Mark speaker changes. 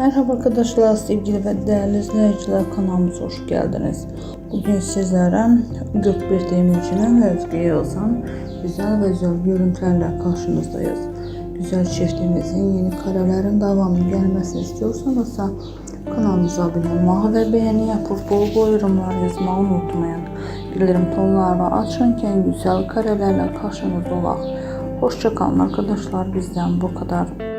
Speaker 1: Merhaba arkadaşlar, sevgili ve değerli izleyiciler kanalımıza hoş geldiniz. Bugün sizlere Gökbir Demirci'nin ve Özge güzel ve güzel görüntülerle karşınızdayız. Güzel çiftimizin yeni karelerin devamının gelmesini istiyorsanız da kanalımıza abone olmayı ve beğeni yapıp bol bol yorumlar yazmayı unutmayın. Bildirim tonlarını açarken güzel karelerle karşınızda olaq. Hoşçakalın arkadaşlar bizden bu kadar.